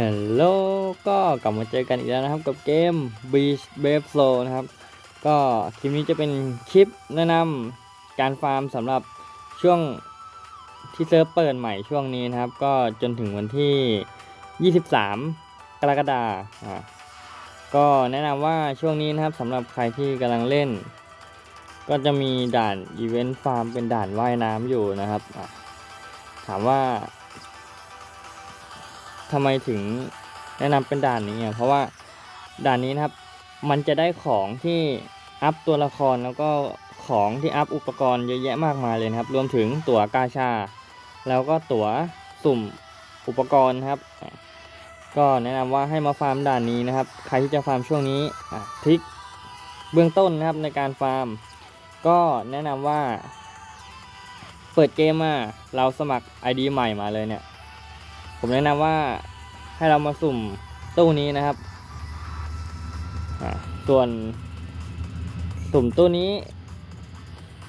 ฮัลโหลก็กลับมาเจอกันอีกแล้วนะครับกับเกม Beach Brave Flow นะครับ ก็คลิปนี้จะเป็นคลิปแนะนำการฟาร์มสำหรับช่วงที่เซิร์ฟเปิดใหม่ช่วงนี้นะครับ ก็จนถึงวันที่ 23 กรกฎาคมอ่าก็แนะนำว่าช่วงนี้นะครับสำหรับใครที่กำลังเล่น ก็จะมีด่านอีเวนต์ฟาร์มเป็นด่านว่ายน้ำอยู่นะครับ ถามว่า ทำไมถึงแนะนำเป็นด่านนี้อะเพราะว่าด่านนี้นะครับ มันจะได้ของที่อัพตัวละครแล้วก็ของที่อัพอุปกรณ์เยอะแยะมากมายเลยนะครับ รวมถึงตั๋วกาชา แล้วก็ตั๋วสุ่มอุปกรณ์นะครับ ก็แนะนำว่าให้มาฟาร์มด่านนี้นะครับ ใครที่จะฟาร์มช่วงนี้ทริคเบื้องต้นนะครับในการฟาร์ม ก็แนะนำว่า เปิดเกมมาเราสมัคร ID ใหม่มาเลยเนี่ย ผมแนะนำว่าให้เรามาสุ่มตู้นี้นะครับส่วนสุ่มตู้นี้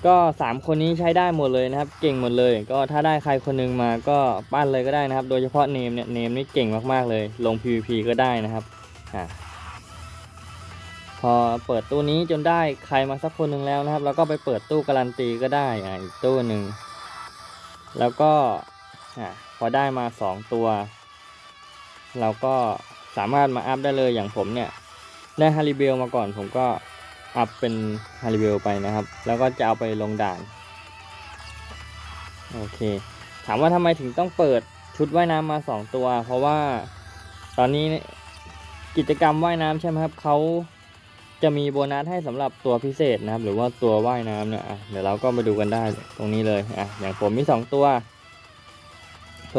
ก็สามคนนี้ใช้ได้หมดเลยนะครับ เก่งหมดเลย ก็ถ้าได้ใครคนหนึงมาก็ปั้นเลยก็ได้นะครับ โดยเฉพาะเนมเนี่ยเนมนี่เก่งมากๆเลย ลง PVP ก็ได้นะครับอ่าพอเปิดตู้นี้จนได้ใครมาสักคนหนึ่งแล้วนะครับ แล้วก็ไปเปิดตู้การันตีก็ได้อ่าอีกตู้หนึ่งแล้วก็อะ พอได้มา 2 ตัว เราก็สามารถมาอัพได้เลยอย่างผมเนี่ย ได้ฮาริเบลมาก่อนผมก็อัพเป็นฮาริเบลไปนะครับ แล้วก็จะเอาไปลงด่าน โอเค ถามว่าทำไมถึงต้องเปิดชุดว่ายน้ำมา 2 ตัว เพราะว่าตอนนี้กิจกรรมว่ายน้ำใช่ไหมครับเขาจะมีโบนัสให้สำหรับตัวพิเศษนะครับ หรือว่าตัวว่ายน้ำเนี่ยเดี๋ยวเราก็มาดูกันได้ตรงนี้เลยอะอย่างผมมี 2 ตัว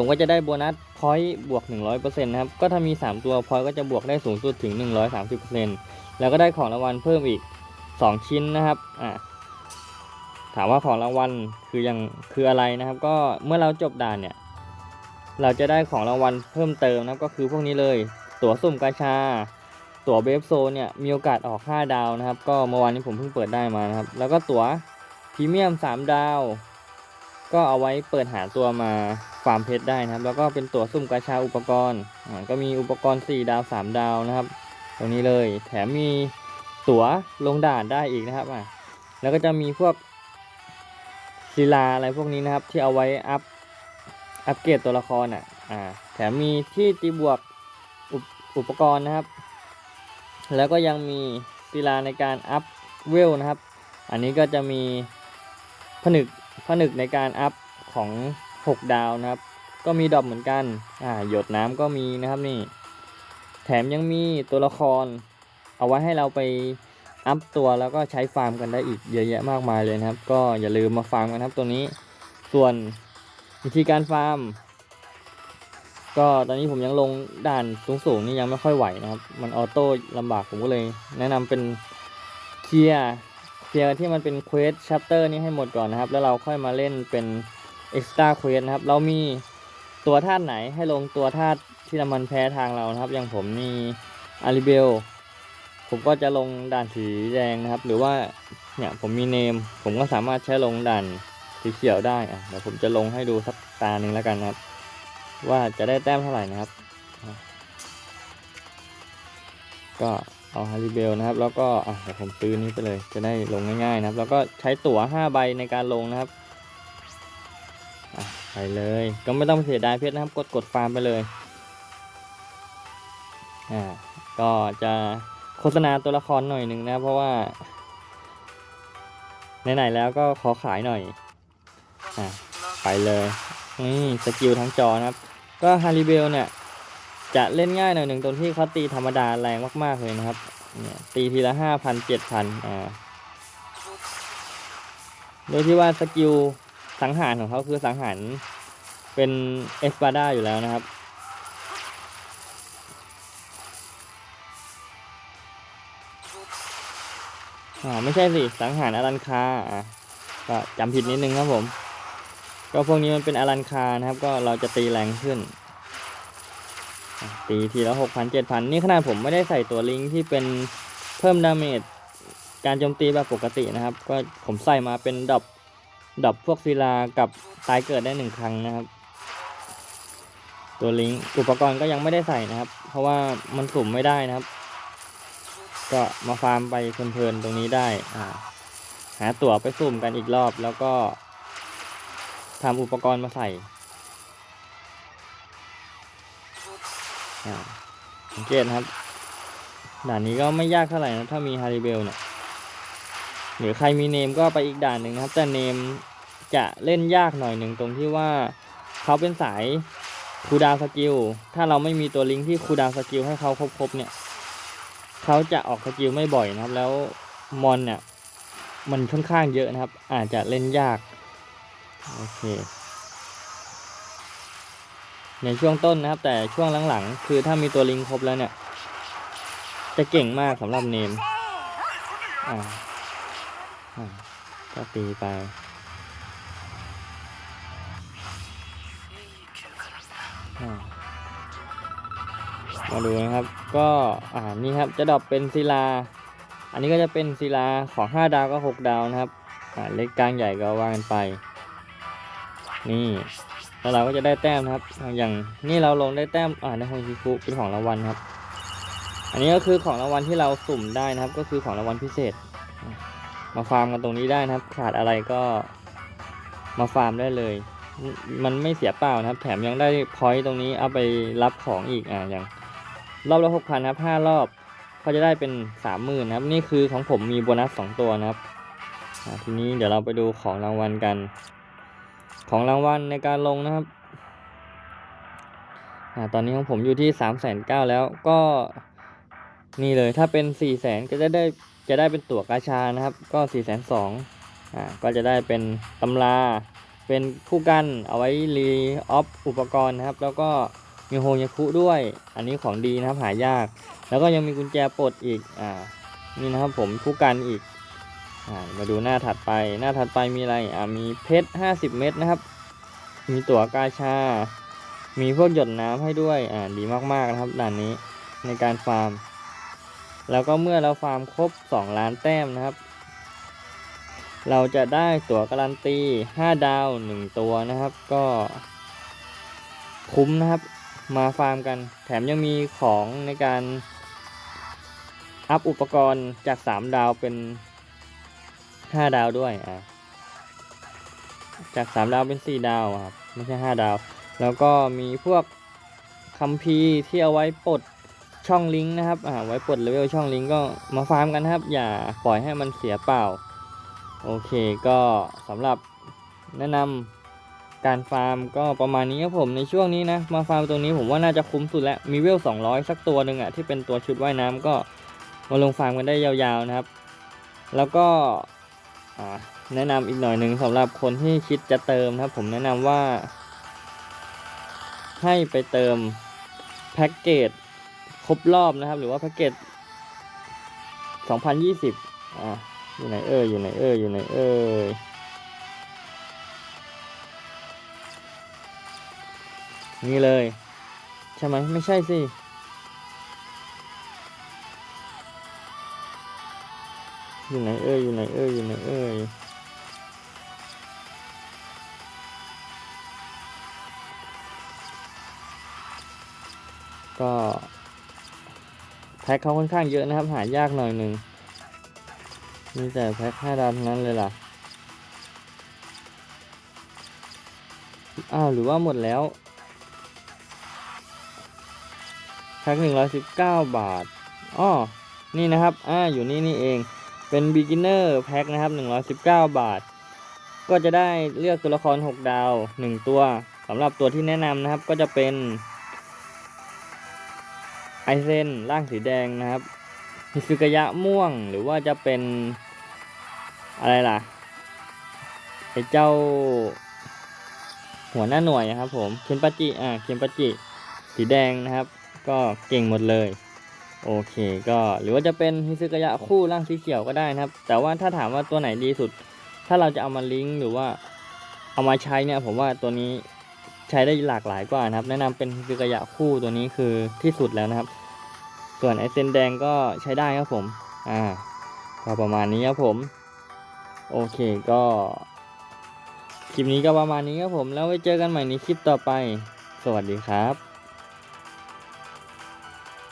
ผมก็จะได้โบนัสพอยต์บวก 100%นะครับ ก็ถ้ามี 3 ตัวพอยต์ก็จะบวกได้สูงสุดถึง 130%แล้วก็ได้ของรางวัลเพิ่มอีก 2 ชิ้นนะครับอ่าถามว่าของรางวัลคือยังคืออะไรนะครับ ก็เมื่อเราจบด่านเนี่ย เราจะได้ของรางวัลเพิ่มเติมนะครับก็คือพวกนี้เลย ตั๋วสุ่มกาชา ตั๋วเบฟโซเนี่ยมีโอกาสออก 5 ดาวนะครับ ก็เมื่อวานนี้ผมเพิ่งเปิดได้มานะครับ แล้วก็ตั๋วพรีเมียม 3 ดาว ก็เอาไว้เปิดหาตัวมาาร์มเพชรได้นะครับ แล้วก็เป็นตั๋วสุ่มกาชาอุปกรณ์ก็มีอุปกรณ์ 4 ดาว 3 ดาวนะครับ ตรงนี้เลยแถมมีตั๋วลงด่านได้อีกนะครับอะแล้วก็จะมีพวกศิลาอะไรพวกนี้นะครับ ที่เอาไว้อัพอัปเกรดตัวละครอะอ่าแถมมีที่ตีบวกอุอุปกรณ์นะครับ แล้วก็ยังมีศิลาในการอัพเวลนะครับ อันนี้ก็จะมีผนึกผนึกในการอัพของ 6 ดาวนะครับ ก็มีดอปเหมือนกัน อ่า หยดน้ำก็มีนะครับนี่ แถมยังมีตัวละคร เอาไว้ให้เราไปอัพตัวแล้วก็ใช้ฟาร์มกันได้อีกเยอะแยะมากมายเลยนะครับ ก็อย่าลืมมาฟาร์มกันครับตัวนี้ ส่วนวิธีการฟาร์ม ก็ตอนนี้ผมยังลงด่านสูงๆนี่ยังไม่ค่อยไหวนะครับ มันออโต้ลำบากผมก็เลย แนะนำเป็นเคลียร์เคลียร์ที่มันเป็นเควสชัปเตอร์นี้ให้หมดก่อนนะครับ แล้วเราค่อยมาเล่นเป็น เอ็กซ์ต้าเควสนะครับ เรามีตัวธาตุไหนให้ลงตัวธาตุที่นำมันแพ้ทางเรานะครับ อย่างผมมีอาริเบล ผมก็จะลงด่านสีแดงนะครับ หรือว่าเนี่ยผมมีเนม ผมก็สามารถใช้ลงด่านสีเขียวได้อะเดี๋ยวผมจะลงให้ดูสักตาหนึ่งแล้วกันนะครับ ว่าจะได้แต้มเท่าไหร่นะครับ ก็เอาฮาริเบลนะครับ แล้วก็อะเดี๋ยวผมซื้อนี้ไปเลย จะได้ลงง่ายๆนะครับ แล้วก็ใช้ตั๋ว5ใบในการลงนะครับ ไปเลย ก็ไม่ต้องเสียดายเพชรนะครับ กดกดฟาร์มไปเลย อ่า ก็จะโฆษณาตัวละครหน่อยหนึ่งนะ เพราะว่าไหนๆแล้วก็ขอขายหน่อย อะไปเลย นี่สกิลทั้งจอนะครับ ก็ฮาริเบลเนี่ย จะเล่นง่ายหน่อยหนึ่งตรงที่เขาตีธรรมดาแรงมากๆเลยนะครับ เนี่ยตีทีละห้าพันเจ็ดพันอ่า โดยที่ว่าสกิล สังหารของเขาคือสังหารเป็นเอสปาดาอยู่แล้วนะครับ อ่าไม่ใช่สิสังหารอารันคาอะก็จำผิดนิดนึงครับผม ก็พวกนี้มันเป็นอารันคานะครับ ก็เราจะตีแรงขึ้น ตีทีละหกพันเจ็ดพันนี่ขนาดผมไม่ได้ใส่ตัวลิงก์ที่เป็นเพิ่มดาเมจการโจมตีแบบปกตินะครับ ก็ผมใส่มาเป็นดับ ดับพวกศิลากับตายเกิดได้หนึ่งครั้งนะครับ ตัวลิงอุปกรณ์ก็ยังไม่ได้ใส่นะครับ เพราะว่ามันสุ่มไม่ได้นะครับ ก็มาฟาร์มไปเพลินๆตรงนี้ได้อ่าหาตั๋วไปสุ่มกันอีกรอบแล้วก็ทำอุปกรณ์มาใส่สังเกตครับ ด่านนี้ก็ไม่ยากเท่าไหร่นะ ถ้ามีฮาริเบลเนี่ย หรือใครมีเนมก็ไปอีกด่านหนึ่งนะครับ แต่เนมจะเล่นยากหน่อยหนึ่งตรงที่ว่าเขาเป็นสายคูดาวสกิล ถ้าเราไม่มีตัวลิงก์ที่คูดาวสกิลให้เขาครบๆเนี่ยเขาจะออกสกิลไม่บ่อยนะครับ แล้วมอนเนี่ยมันค่อนข้างเยอะนะครับ อาจจะเล่นยาก โอเค ในช่วงต้นนะครับ แต่ช่วงหลังๆ คือถ้ามีตัวลิงก์ครบแล้วเนี่ย จะเก่งมากสำหรับเนมอ่า ก็ตีไปมาดูนะครับ ก็อ่านี่ครับจะดรอปเป็นศิลา อันนี้ก็จะเป็นศิลาของ 5 ดาวก็6ดาวนะครับอ่าเล็กกลางใหญ่ก็ว่ากันไป นี่แล้วเราก็จะได้แต้มครับ อย่างนี่เราลงได้แต้มอ่าในฮงชิคุเป็นของรางวัลครับ อันนี้ก็คือของรางวัลที่เราสุ่มได้นะครับ ก็คือของรางวัลพิเศษ มาฟาร์มกันตรงนี้ได้นะครับ ขาดอะไรก็มาฟาร์มได้เลย มันไม่เสียเปล่านะครับ แถมยังได้พอยต์ตรงนี้เอาไปรับของอีกอ่าอย่าง รอบละหกพันนะครับห้ารอบก็จะได้เป็นสามหมื่นนะครับ นี่คือของผมมีโบนัสสองตัวนะครับทีนี้เดี๋ยวเราไปดูของรางวัลกัน ของรางวัลในการลงนะครับอตอนนี้ของผมอยู่ที่สามแสนเก้าแล้วก็นี่เลยถ้าเป็นสี่แสนก็จะได้ จะได้เป็นตั๋วกาชานะครับ ก็สี่แสนสองอ่าก็จะได้เป็นตำรา เป็นคู่กันเอาไว้รีออฟอุปกรณ์นะครับ แล้วก็มีโฮยาคุด้วย อันนี้ของดีนะครับหายาก แล้วก็ยังมีกุญแจปลดอีกอ่านี่นะครับผมคู่กันอีกอ่ามาดูหน้าถัดไป หน้าถัดไปมีอะไรอ่ามีเพชรห้าสิบเม็ดนะครับ มีตั๋วกาชา มีพวกหยดน้ำให้ด้วยอ่าดีมากๆนะครับด่านนี้ในการฟาร์ม แล้วก็เมื่อเราฟาร์มครบ 2 ล้านแต้มนะครับ เราจะได้ตั๋วการันตี 5 ดาว 1 ตัวนะครับ ก็คุ้มนะครับ มาฟาร์มกัน แถมยังมีของในการอัพอุปกรณ์จาก 3 ดาวเป็น 5 ดาวด้วยอะจาก 3 ดาวเป็น 4 ดาวครับ ไม่ใช่ 5 ดาว แล้วก็มีพวกคัมภีร์ที่เอาไว้ปลด ช่องลิงก์นะครับอ่าไว้ปลดเลเวลช่องลิงก์ก็มาฟาร์มกันนะครับ อย่าปล่อยให้มันเสียเปล่า โอเคก็สำหรับแนะนำการฟาร์มก็ประมาณนี้ครับผมในช่วงนี้นะมาฟาร์มตรงนี้ผมว่าน่าจะคุ้มสุดแล้วมีเวล 200 สักตัวหนึ่งอะที่เป็นตัวชุดว่ายน้ำก็มาลงฟาร์มกันได้ยาวๆนะครับ แล้วก็แนะนำอีกหน่อยหนึ่งสำหรับคนที่คิดจะเติมนะครับ ผมแนะนำว่า ให้ไปเติมแพ็กเกจ ครบรอบนะครับ หรือว่าแพ็กเกจ2020อ่าอยู่ไหนเอ่ยอยู่ไหนเอ่ยอยู่ไหนเอ่ยนี่เลย ใช่ไหมไม่ใช่สิอยู่ไหนเอ่ยอยู่ไหนเอ่ยอยู่ไหนเอ่ยก็ พ็คเขาค่อนข้างเยอะนะครับ หายากหน่อยหนึ่งมีแต่แพ็คห้าดาวทั้งนั้นเลยล่ะ อ้าวหรือว่าหมดแล้ว แพ็คหนึ่งร้อยสิบเก้าบาทอ้อนี่นะครับ อ่า อยู่นี่นี่เอง เป็น beginner แพ็คนะครับหนึ่งร้อยสิบเก้าบาท ก็จะได้เลือกตัวละครหกดาวหนึ่งตัว สำหรับตัวที่แนะนำนะครับ ก็จะเป็น ไอเซนร่างสีแดงนะครับฮิซึกยะม่วงหรือว่าจะเป็นอะไรล่ะไอเจ้า หัวหน้าหน่วยนะครับ ผมเคนปาจิอ่าเคนปาจิสีแดงนะครับ ก็เก่งหมดเลยโอเคก็หรือว่าจะเป็นฮิซึกยะคู่ร่างสีเขียวก็ได้นะครับ แต่ว่าถ้าถามว่าตัวไหนดีสุด ถ้าเราจะเอามาลิงก์หรือว่าเอามาใช้เนี่ยผมว่าตัวนี้ ใช้ได้หลากหลายกว่านะครับ แนะนำเป็นฮิซึกายะคู่ตัวนี้คือที่สุดแล้วนะครับ ส่วนไอเซนแดงก็ใช้ได้ครับผม อ่าก็ประมาณนี้ครับผม โอเคก็คลิปนี้ก็ประมาณนี้ครับผม แล้วไว้เจอกันใหม่ในคลิปต่อไป สวัสดีครับ